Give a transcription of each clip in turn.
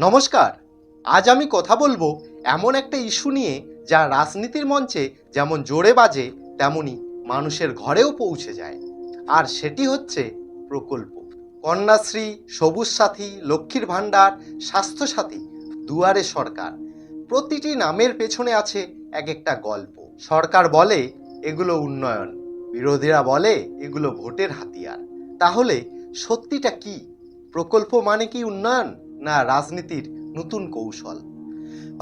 নমস্কার। আজ আমি কথা বলব এমন একটা ইস্যু নিয়ে যা রাজনীতির মঞ্চে যেমন জোরে বাজে, তেমনি মানুষের ঘরেও পৌঁছে যায়। আর সেটি হচ্ছে প্রকল্প। কন্যাশ্রী, সবুজ সাথী, লক্ষ্মীর ভাণ্ডার, স্বাস্থ্যসাথী, দুয়ারে সরকার, প্রতিটি নামের পেছনে আছে এক একটা গল্প। সরকার বলে এগুলো উন্নয়ন, বিরোধীরা বলে এগুলো ভোটের হাতিয়ার। তাহলে সত্যিটা কি? প্রকল্প মানে কি উন্নয়ন? না রাজনীতির নতুন কৌশল।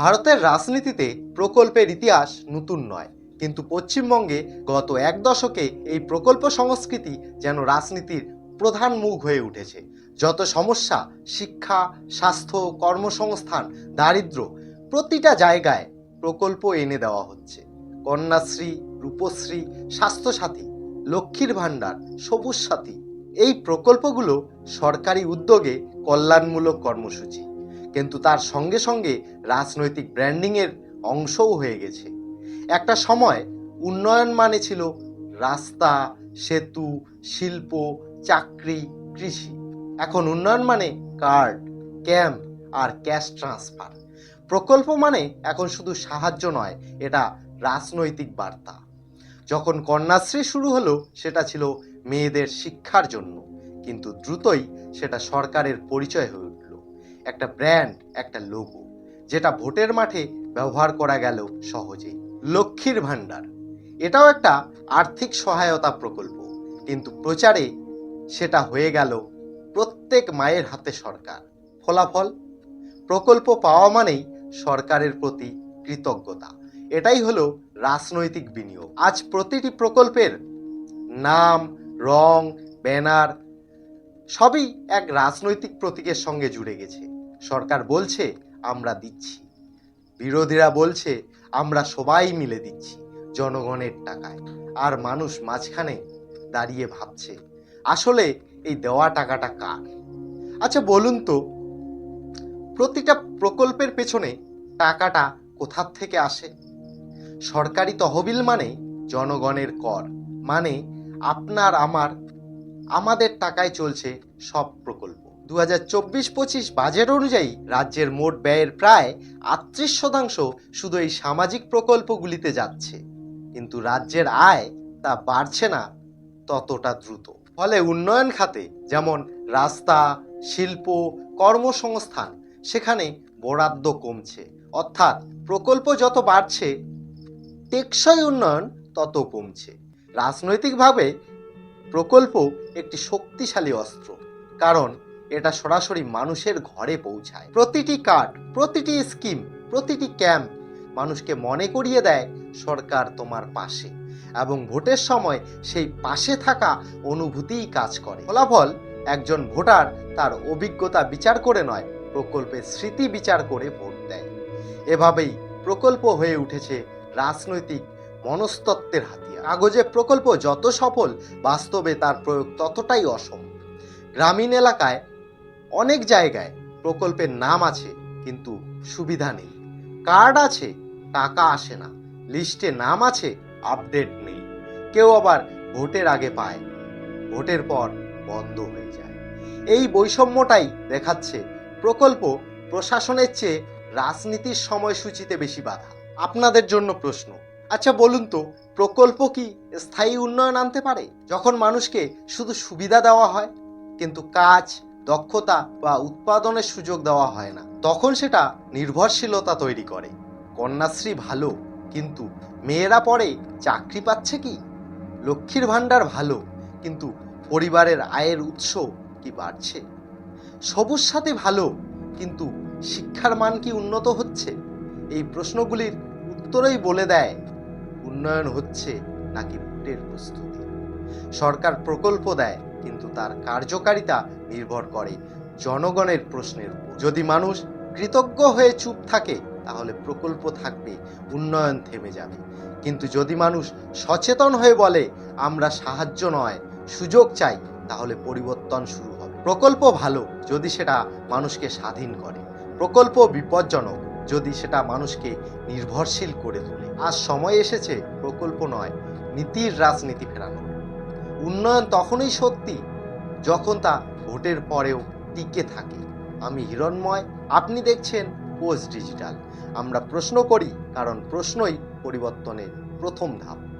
ভারতের রাজনীতিতে প্রকল্পের ইতিহাস নতুন নয়, কিন্তু পশ্চিমবঙ্গে গত এক দশকে এই প্রকল্প সংস্কৃতি যেন রাজনীতির প্রধান মুখ হয়ে উঠেছে। যত সমস্যা, শিক্ষা, স্বাস্থ্য, কর্মসংস্থান দারিদ্র প্রতিটা জায়গায় প্রকল্প এনে দেওয়া হচ্ছে। কন্যাশ্রী, রূপশ্রী, স্বাস্থ্যসাথী, লক্ষ্মীর ভাণ্ডার, সবুজ সাথী এই প্রকল্পগুলো সরকারি উদ্যোগে কল্যাণমূলক কর্মসূচি। কিন্তু তার সঙ্গে সঙ্গে রাজনৈতিক ব্র্যান্ডিংয়ের অংশও হয়ে গেছে। একটা সময় উন্নয়ন মানে ছিল রাস্তা, সেতু, শিল্প, চাকরি, কৃষি। এখন উন্নয়ন মানে কার্ড, ক্যাম্প আর ক্যাশ ট্রান্সফার। প্রকল্প মানে এখন শুধু সাহায্য নয়, এটা রাজনৈতিক বার্তা। যখন কন্যাশ্রী শুরু হলো, সেটা ছিল মেয়েদের শিক্ষার জন্য। কিন্তু দ্রুতই সেটা সরকারের পরিচয় হয়ে উঠল। একটা ব্র্যান্ড, একটা লোগো, যেটা ভোটের মাঠে ব্যবহার করা গেল সহজেই। লক্ষ্মীর ভাণ্ডার। এটাও একটা আর্থিক সহায়তা প্রকল্প, কিন্তু প্রচারে সেটা হয়ে গেল প্রত্যেক মায়ের হাতে সরকার। ফলাফল? প্রকল্প পাওয়া মানেই সরকারের প্রতি কৃতজ্ঞতা। এটাই হলো রাজনৈতিক বিনিয়োগ। আজ প্রতিটি প্রকল্পের নাম, রং, ব্যানার সবই এক রাজনৈতিক প্রতীকের সঙ্গে জুড়ে গেছে। সরকার বলছে, আমরা দিচ্ছি। বিরোধীরা বলছে, আমরা সবাই মিলে দিচ্ছি জনগণের টাকায়। আর মানুষ মাঝখানে দাঁড়িয়ে ভাবছে, আসলে এই দেওয়া টাকাটা কার? আচ্ছা বলুন তো, প্রতিটা প্রকল্পের পেছনে টাকাটা কোথার থেকে আসে? সরকারি তহবিল মানে জনগণের কর মানে আপনার আমার, আমাদের টাকায় চলছে সব প্রকল্প। দু হাজার চব্বিশ পঁচিশ বাজেট অনুযায়ী রাজ্যের মোট ব্যয়ের প্রায় আটত্রিশ শতাংশ শুধু এই সামাজিক প্রকল্পগুলিতে যাচ্ছে। কিন্তু রাজ্যের আয় তা বাড়ছে না ততটা দ্রুত। ফলে উন্নয়ন খাতে যেমন রাস্তা, শিল্প, কর্মসংস্থান, সেখানে বরাদ্দ কমছে। অর্থাৎ প্রকল্প যত বাড়ছে টেকসই উন্নয়ন তত কমছে। রাজনৈতিকভাবে প্রকল্প একটি শক্তিশালী অস্ত্র, কারণ এটা সরাসরি মানুষের ঘরে পৌঁছায়। প্রতিটি কার্ড, প্রতিটি স্কিম, প্রতিটি ক্যাম্প মানুষকে মনে করিয়ে দেয়, সরকার তোমার পাশে। এবং ভোটের সময় সেই পাশে থাকা অনুভূতিই কাজ করে। ফলাফল, একজন ভোটার তার অভিজ্ঞতা বিচার করে নয়, প্রকল্পের স্মৃতি বিচার করে ভোট দেয়। এভাবেই প্রকল্প হয়ে উঠেছে রাজনৈতিক মনস্তত্ত্বের হাতিয়ার। কাগজে প্রকল্প যত সফল, বাস্তবে তার প্রয়োগ ততটাই অসম্ভব গ্রামীণ এলাকায় অনেক জায়গায় প্রকল্পের নাম আছে, কিন্তু সুবিধা নেই। কার্ড আছে, টাকা আসে না। লিস্টে নাম আছে, আপডেট নেই। কেউ আবার ভোটের আগে পায় ভোটের পর বন্ধ হয়ে যায়। এই বৈষম্যটাই দেখাচ্ছে প্রকল্প প্রশাসনের চেয়ে রাজনীতির সময়সূচিতে বেশি বাধা। আপনাদের জন্য প্রশ্ন। আচ্ছা বলুন তো, প্রকল্প কি স্থায়ী উন্নয়ন আনতে পারে? যখন মানুষকে শুধু সুবিধা দেওয়া হয়, কিন্তু কাজ, দক্ষতা বা উৎপাদনের সুযোগ দেওয়া হয় না, তখন সেটা নির্ভরশীলতা তৈরি করে। কন্যাশ্রী ভালো, কিন্তু মেয়েরা পরে চাকরি পাচ্ছে কি? লক্ষ্মীর ভাণ্ডার ভালো, কিন্তু পরিবারের আয়ের উৎস কি বাড়ছে? সবুজ সাথে ভালো, কিন্তু শিক্ষার মান কি উন্নত হচ্ছে? এই প্রশ্নগুলির উত্তরই বলে দেয়, উন্নয়ন হচ্ছে নাকি ভোটের প্রস্তুতি? সরকার প্রকল্প দেয়, কিন্তু তার কার্যকারিতা নির্ভর করে জনগণের প্রশ্নের উপর। যদি মানুষ কৃতজ্ঞ হয়ে চুপ থাকে, তাহলে প্রকল্প থাকবে, উন্নয়ন থেমে যাবে। কিন্তু যদি মানুষ সচেতন হয়ে বলে, আমরা সাহায্য নয়, সুযোগ চাই, তাহলে পরিবর্তন শুরু হবে। প্রকল্প ভালো যদি সেটা মানুষকে স্বাধীন করে। প্রকল্প বিপজ্জনক যদি সেটা মানুষকে নির্ভরশীল করে তোলে। আজ সময় এসেছে, প্রকল্প নয়, নীতির রাজনীতি ফেরানো। উন্নয়ন তখনই সত্যি যখন তা ভোটের পরেও টিকে থাকে। আমি হিরণময়, আপনি দেখছেন পোস্ট ডিজিটাল। আমরা প্রশ্ন করি, কারণ প্রশ্নই পরিবর্তনের প্রথম ধাপ।